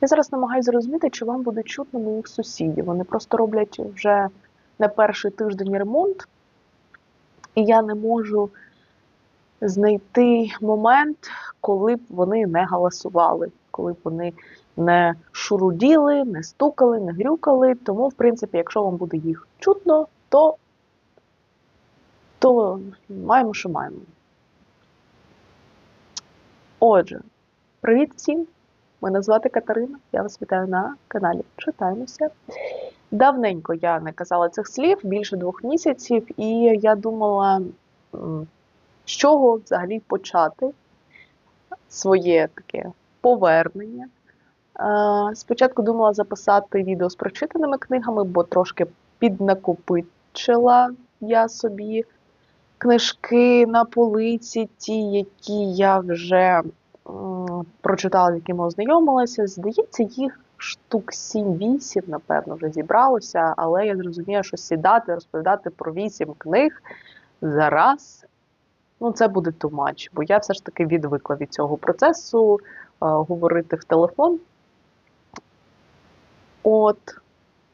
Я зараз намагаюся зрозуміти, чи вам буде чутно моїх сусідів. Вони просто роблять вже на перший тиждень ремонт, і я не можу знайти момент, коли б вони не галасували, коли б вони не шуруділи, не стукали, не грюкали. Тому, в принципі, якщо вам буде їх чутно, то, то маємо, що маємо. Отже, привіт всім! Мене звати Катерина, я вас вітаю на каналі Читаємося. Давненько я не казала цих слів, більше двох місяців, і я думала, з чого взагалі почати своє таке повернення. Спочатку думала записати відео з прочитаними книгами, бо трошки піднакопичила я собі книжки на полиці, ті, які я вже прочитала, з якими ознайомилася. Здається, їх штук 7-8, напевно, вже зібралося, але я зрозуміла, що сідати, розповідати про 8 книг зараз. Ну, це буде much, бо я все ж таки відвикла від цього процесу е, говорити в телефон. От.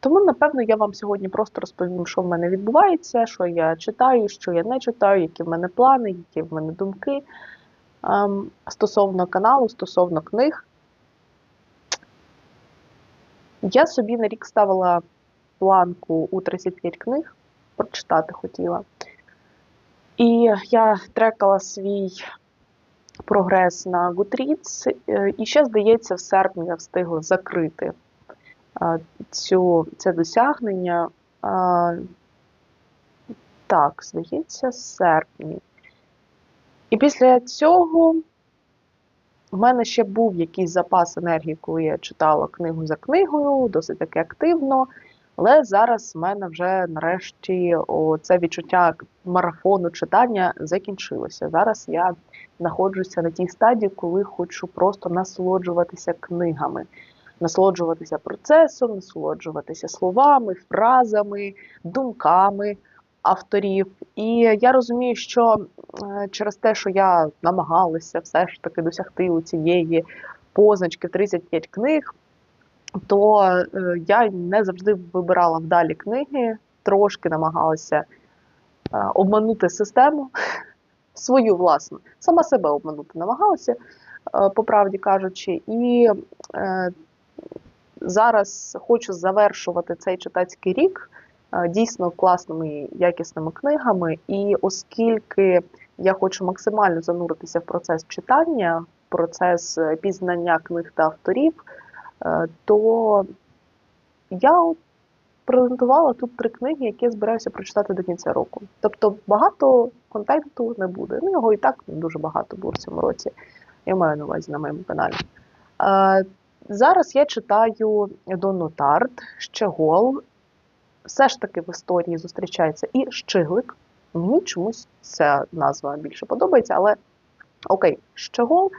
Тому, напевно, я вам сьогодні просто розповім, що в мене відбувається, що я читаю, що я не читаю, які в мене плани, які в мене думки стосовно каналу, стосовно книг. Я собі на рік ставила планку у 35 книг, прочитати хотіла. І я трекала свій прогрес на Goodreads, е, і ще, здається, в серпні я встигла закрити е, цю, це досягнення. Е, Так, здається, в серпні. І після цього в мене ще був якийсь запас енергії, коли я читала книгу за книгою, досить таки активно. Але зараз в мене вже нарешті це відчуття марафону читання закінчилося. Зараз я знаходжуся на тій стадії, коли хочу просто насолоджуватися книгами, насолоджуватися процесом, насолоджуватися словами, фразами, думками авторів. І я розумію, що е, через те, що я намагалася все ж таки досягти у цієї позначки в 35 книг, то е, я не завжди вибирала вдалі книги, трошки намагалася е, обманути систему свою власну, сама себе обманути намагалася, по правді кажучи, і зараз хочу завершувати цей читацький рік дійсно класними якісними книгами. І оскільки я хочу максимально зануритися в процес читання, процес е, пізнання книг та авторів, е, то я презентувала тут три книги, які я збираюся прочитати до кінця року. Тобто багато контенту не буде. Ну, його і так дуже багато було в цьому році. Я маю на увазі на моєму каналі. Е, Зараз я читаю Донну Щегол. Все ж таки в історії зустрічається і Щиглик. Мені чомусь ця назва більше подобається, але окей, Щегол.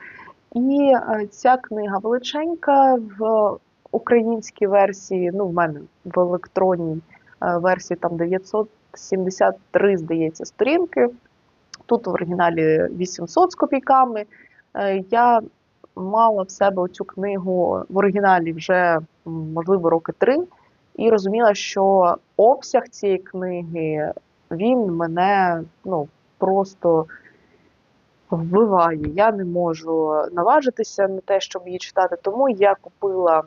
І е, ця книга величенька в українській версії, ну, в мене в електронній е, версії там 973, здається, сторінки. Тут в оригіналі 800 з копійками. Е, Я мала в себе цю книгу в оригіналі вже, можливо, роки три, і розуміла, що обсяг цієї книги він мене ну, просто вбиває. Я не можу наважитися на те, щоб її читати, тому я купила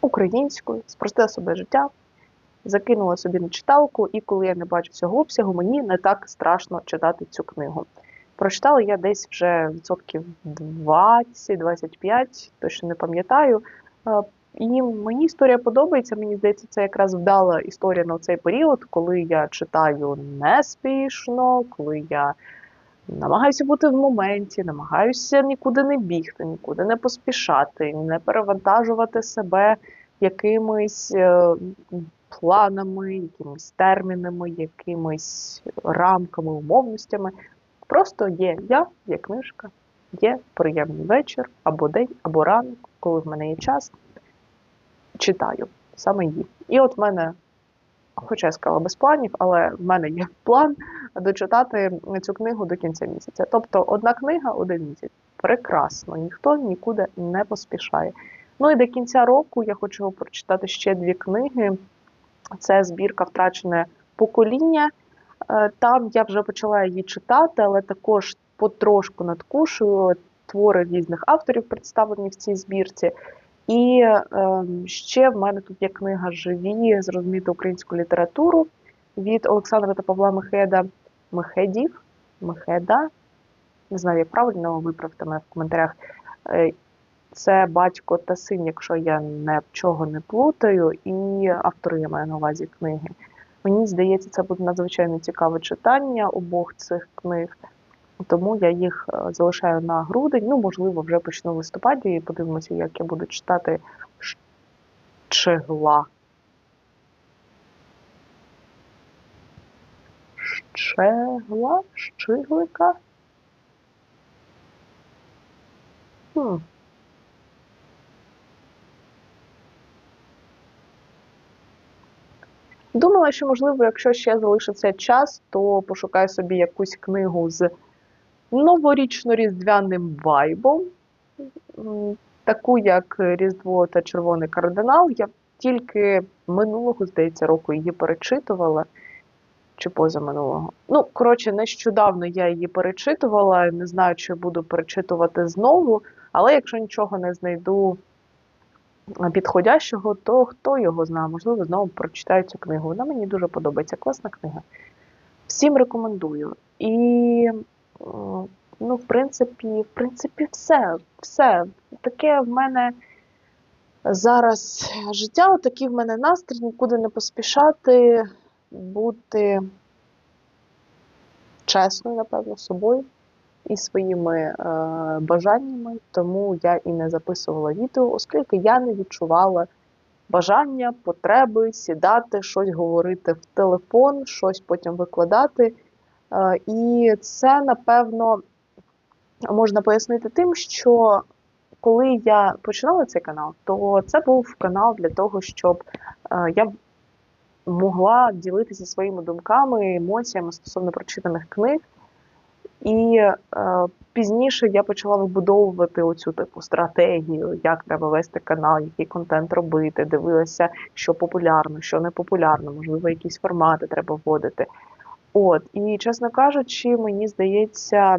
українською, спростила собі життя, закинула собі на читалку, і коли я не бачу цього обсягу, мені не так страшно читати цю книгу. Прочитала я десь вже відсотків 20-25, точно не пам'ятаю. І мені історія подобається. Мені здається, це якраз вдала історія на цей період, коли я читаю неспішно, коли я намагаюся бути в моменті, намагаюся нікуди не бігти, нікуди не поспішати, не перевантажувати себе якимись е, планами, якимись термінами, якимись рамками, умовностями. Просто є я, є книжка, є приємний вечір, або день, або ранок, коли в мене є час, читаю саме її. І от в мене, хоча я сказала без планів, але в мене є план дочитати цю книгу до кінця місяця. Тобто одна книга один місяць. Прекрасно, ніхто нікуди не поспішає. Ну і до кінця року я хочу прочитати ще дві книги. Це збірка Втрачене покоління. Е, Там я вже почала її читати, але також потрошку надкушую твори різних авторів, представлені в цій збірці. І е, ще в мене тут є книга Живі зрозуміти українську літературу від Олександра та Павла Мехеда. Мехедів. Мехеда. Не знаю, як правильно виправте мене в коментарях. Е, Це батько та син, якщо я нічого не плутаю, і автори я маю на увазі книги. Мені здається, це буде надзвичайно цікаве читання обох цих книг, тому я їх е, залишаю на грудень. Ну, можливо, вже почну в листопаді і подивимося, як я буду читати Щегла. Щегла? Щиглика? Хм. Думала, що, можливо, якщо ще залишиться час, то пошукаю собі якусь книгу з новорічно-різдвяним вайбом, таку як Різдво та Червоний кардинал. Я тільки минулого, здається, року її перечитувала. Чи позаминулого. Ну, коротше, нещодавно я її перечитувала, не знаю, чи буду перечитувати знову, але якщо нічого не знайду підходящого, то хто його знає, можливо, знову прочитаю цю книгу. Вона мені дуже подобається. Класна книга. Всім рекомендую. І, ну, в принципі, в принципі, все. Все. Таке в мене зараз життя, отакий в мене настрій, нікуди не поспішати, бути чесною, напевно, собою і своїми е, бажаннями, тому я і не записувала відео, оскільки я не відчувала бажання, потреби сідати, щось говорити в телефон, щось потім викладати. Е, і це, напевно, можна пояснити тим, що коли я починала цей канал, то це був канал для того, щоб е, я могла ділитися своїми думками, емоціями стосовно прочитаних книг. І е, пізніше я почала вибудовувати оцю типу стратегію, як треба вести канал, який контент робити, дивилася, що популярно, що не популярно, можливо, якісь формати треба вводити. От, і, чесно кажучи, мені здається,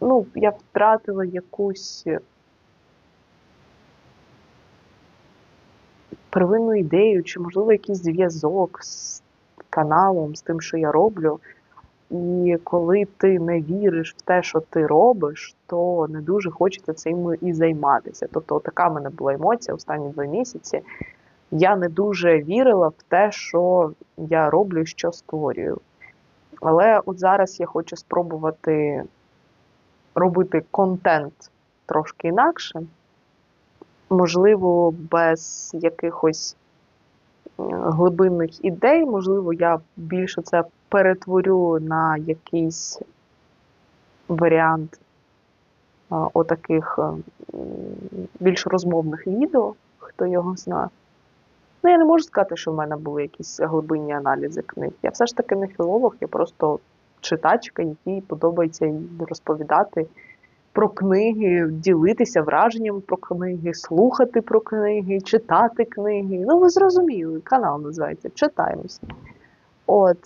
ну, я втратила якусь первинну ідею, чи, можливо, якийсь зв'язок з каналом, з тим, що я роблю. І коли ти не віриш в те, що ти робиш, то не дуже хочеться цим і займатися. Тобто, така в мене була емоція останні два місяці. Я не дуже вірила в те, що я роблю, що створюю. Але от зараз я хочу спробувати робити контент трошки інакше, можливо, без якихось е, глибинних ідей, можливо, я більше це перетворю на якийсь варіант е, отаких е, більш розмовних відео, хто його знає. Ну, я не можу сказати, що в мене були якісь глибинні аналізи книг. Я все ж таки не філолог, я просто читачка, якій подобається розповідати про книги, ділитися враженнями про книги, слухати про книги, читати книги. Ну, ви зрозуміли, канал називається Читаємося. От.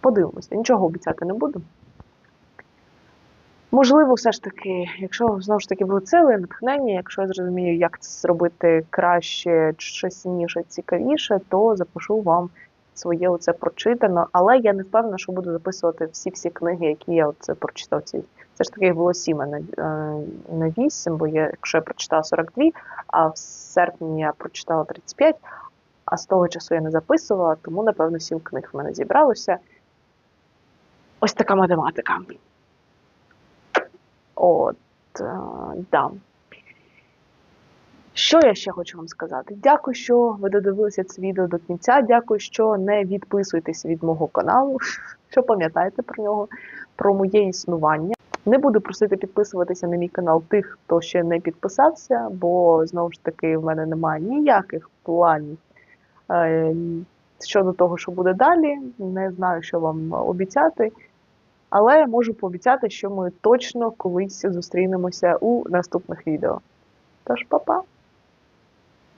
Подивимося, нічого обіцяти не буду. Можливо, все ж таки, якщо знову ж таки будуть сили, натхнення, якщо я зрозумію, як це зробити краще, чесніше, цікавіше, то запишу вам своє оце прочитано. Але я не впевнена, що буду записувати всі-всі книги, які я оце прочитав. Ці це ж таки їх було сім, а не, е, не вісім, бо я, якщо я прочитала 42, а в серпні я прочитала 35, а з того часу я не записувала, тому, напевно, сім книг в мене зібралося. Ось така математика. От, е, да. Що я ще хочу вам сказати? Дякую, що ви додивилися це відео до кінця. Дякую, що не відписуєтесь від мого каналу, що пам'ятаєте про нього, про моє існування. Не буду просити підписуватися на мій канал тих, хто ще не підписався, бо знову ж таки в мене немає ніяких планів е, щодо того, що буде далі. Не знаю, що вам обіцяти. Але можу пообіцяти, що ми точно колись зустрінемося у наступних відео. Тож, па-па!